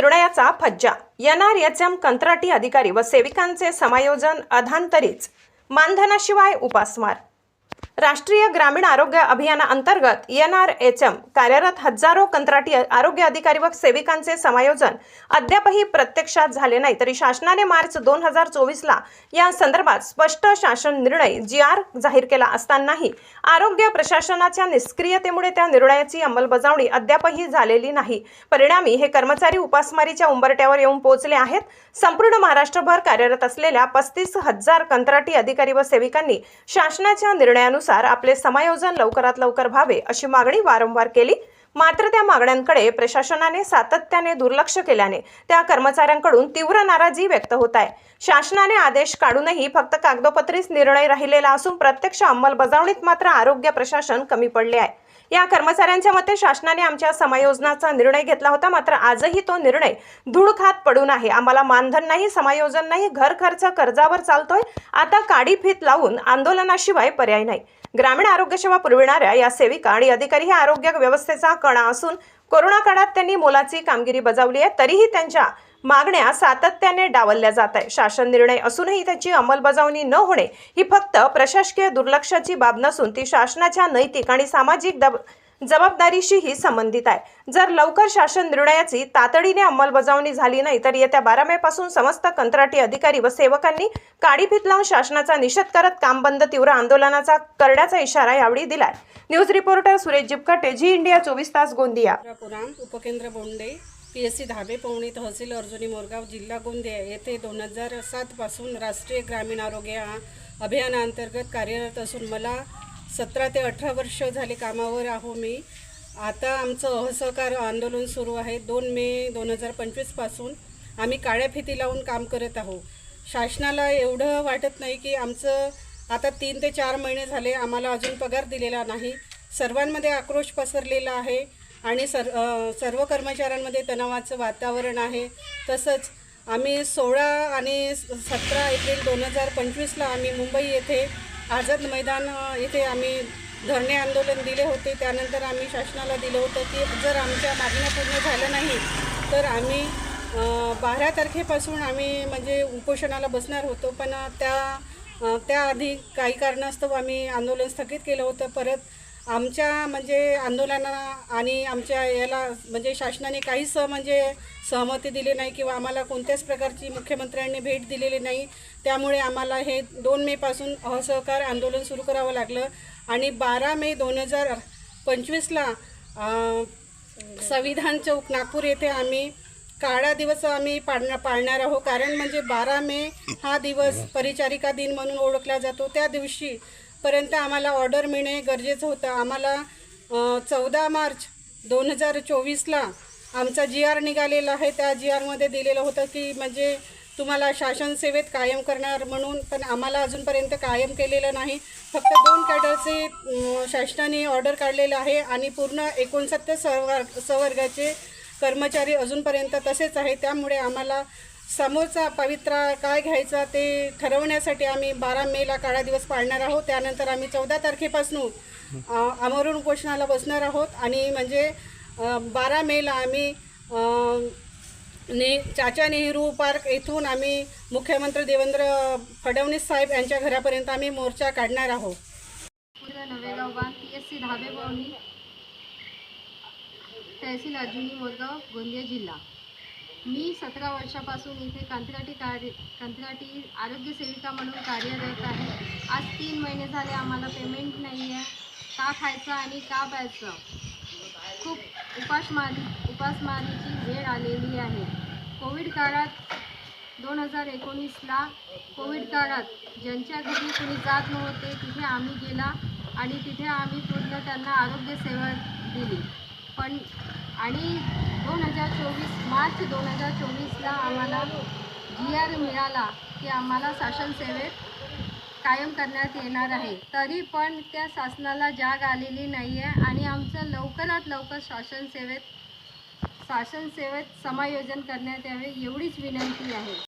निर्णयाचा फज्जा. एनआरएचएम कंत्राटी अधिकारी व सेविकांचे समायोजन अधांतरीच. मानधनाशिवाय उपासमार. राष्ट्रीय ग्रामीण आरोग्य अभियानाअंतर्गत एन आर एच एम कार्यरत हजारो कंत्राटी आरोग्य अधिकारी व सेविकांचे समायोजन अद्यापही प्रत्यक्षात झाले नाही. तरी शासनाने मार्च दोन हजार चोवीसला या संदर्भात स्पष्ट शासन निर्णय जी आर जाहीर केला असतानाही आरोग्य प्रशासनाच्या निष्क्रियतेमुळे त्या निर्णयाची अंमलबजावणी अद्यापही झालेली नाही. परिणामी हे कर्मचारी उपासमारीच्या उंबरट्यावर येऊन पोहोचले आहेत. संपूर्ण महाराष्ट्रभर कार्यरत असलेल्या पस्तीस हजार कंत्राटी अधिकारी व सेविकांनी शासनाच्या निर्णयानुसार आपले समायोजन लवकरात लवकर व्हावे अशी मागणी वारंवार केली. मात्र त्या मागण्यांकडे प्रशासनाने सातत्याने दुर्लक्ष केल्याने त्या कर्मचाऱ्यांकडून तीव्र नाराजी व्यक्त होत आहे. शासनाने आदेश काढूनही फक्त कागदोपत्रीच निर्णय राहिलेला असून प्रत्यक्ष अंमलबजावणीत मात्र आरोग्य प्रशासन कमी पडले आहे. या कर्मचाऱ्यांच्या मते शासनाने आमच्या समायोजनाचा निर्णय घेतला होता मात्र आजही तो निर्णय धूळखात पडून आहे. आम्हाला मानधन नाही समायोजन नाही घर खर्च कर्जावर चालतोय. आता काडी फीत लावून आंदोलनाशिवाय पर्याय नाही. ग्रामीण आरोग्य सेवा पुरविणाऱ्या या सेविका आणि अधिकारी हे आरोग्य व्यवस्थेचा कणा असून कोरोना काळात त्यांनी मोलाची कामगिरी बजावली आहे. तरीही त्यांच्या मागण्या सातत्याने डावलल्या जात आहे शासन निर्णय असूनही त्याची अंमलबजावणी न होणे ही फक्त प्रशासकीय दुर्लक्षाची बाब नसून ती शासनाच्या नैतिक आणि सामाजिक दब जबाबदारीशीही संबंधित आहे. जर लवकर शासन निर्णयाची तातडीने अंमलबजावणी झाली नाही तर येत्या बारा मे पासून समस्त कंत्राटी अधिकारी व सेवकांनी काडीभीत लावून शासनाचा निषेध करत काम बंद तीव्र आंदोलनाचा करण्याचा इशारा यावेळी दिलाय. News reporter Suresh Jipkate Zee India चोवीस तास गोंदिया. उपकेंद्र Bonde P S C Dhabe Pavani तहसील अर्जुनी मोरगाव जिल्हा गोंदिया येथे दोन हजार सातपासून राष्ट्रीय ग्रामीण आरोग्य अभियानाअंतर्गत कार्यरत असून मला सतरा ते अठरा वर्ष झाले कामावर आहो मी. आता आमचं असहकार आंदोलन सुरू आहे. दोन मे दोन हजार पंचवीसपासून आम्ही काळ्या फिती लावून काम करत आहो. शासनाला एवढं वाटत नाही की आमचं आता तीन ते चार महिने झाले आम्हाला अजून पगार दिलेला नाही. सर्वांमध्ये आक्रोश पसरलेला आहे आणि सर सर्व कर्मचाऱ्यांमध्ये तणावाचं वातावरण आहे. तसंच आम्ही सोळा आणि सतरा एप्रिल दोन हजार पंचवीसला आम्ही मुंबई येथे आझाद मैदान येथे आम्ही धरणे आंदोलन दिले होते. त्यानंतर आम्ही शासनाला दिलं होतं की जर आमच्या मागण्या पूर्ण झाल्या नाही तर आम्ही बारा तारखेपासून आम्ही म्हणजे उपोषणाला बसणार होतो. पण त्या त्याआधी काही कारणास्तव आम्ही आंदोलन स्थगित केलं होतं. परत आमच्या म्हणजे आंदोलनाला आणि आमच्या याला म्हणजे शासनाने काहीच म्हणजे सहमती दिली नाही किंवा आम्हाला कोणत्याच प्रकारची मुख्यमंत्र्यांनी भेट दिलेली नाही. त्यामुळे आम्हाला हे दोन मेपासून असहकार आंदोलन सुरू करावं लागलं. आणि बारा मे दोन हजार पंचवीसला संविधान चौक नागपूर येथे आम्ही काळा दिवस आम्ही पाळणार पाळणार आहोत. कारण म्हणजे बारा मे हा दिवस परिचारिका दिन म्हणून ओळखला जातो. त्या दिवशी पर्यंत आम्हाला ऑर्डर मिळणे गरजेचं होतं. आम्हाला चौदा मार्च दोन हजार चोवीसला आमचा जी आर निघालेला आहे. त्या जी आरमध्ये दिलेलं होतं की म्हणजे तुम्हाला शासन सेवेत कायम करणार म्हणून पण आम्हाला अजूनपर्यंत कायम केलेलं नाही. फक्त दोन कॅडरचे शासनाने ऑर्डर काढलेलं आहे आणि पूर्ण एकोणसत्तर सवर्ग सवर्गाचे कर्मचारी अजूनपर्यंत तसेच आहे त्यामुळे आम्हाला समोरचा पवित्रा काय घ्यायचा ते ठरवण्यासाठी आम्ही बारा मेला काळा दिवस पाळणार आहोत. त्यानंतर आम्ही चौदा तारखेपासून अ, आमरण उपोषणाला बसणार आहोत. आणि म्हणजे बारा मेला आम्ही ने चाचा नेहरू पार्क येथून आम्ही मुख्यमंत्री देवेंद्र फडणवीस साहेब यांच्या घरापर्यंत आम्ही मोर्चा काढणार आहोत. पूर्ण Navegaon P S C Dhabe तहसील अर्जुनी मोरगाव गोंदिया जिल्हा. मी सतरा वर्षापासून इथे कंत्राटी कार्य कंत्राटी आरोग्य सेविका म्हणून कार्यरत आहे. आज तीन महिने झाले आम्हाला पेमेंट नाही आहे का खायचं आणि का प्यायचं? खूप उपासमारी उपासमारीची वेळ आलेली आहे. कोविड काळात दोन हजार एकोणीसला कोविड काळात ज्यांच्या घरी कुणी जात नव्हते तिथे आम्ही गेला आणि तिथे आम्ही पूर्ण त्यांना आरोग्य सेवा दिली. पण आणि दोन हजार चोवीस मार्च दोन हजार चोवीसला आम्हाला जी आर मिळाला की आम्हाला शासन सेवेत कायम करण्यात येणार आहे. तरी पण त्या शासनाला जाग आलेली नाही आहे आणि आमचं लवकरात लवकर शासन सेवेत शासन सेवेत समायोजन करण्यात यावे एवढीच विनंती आहे.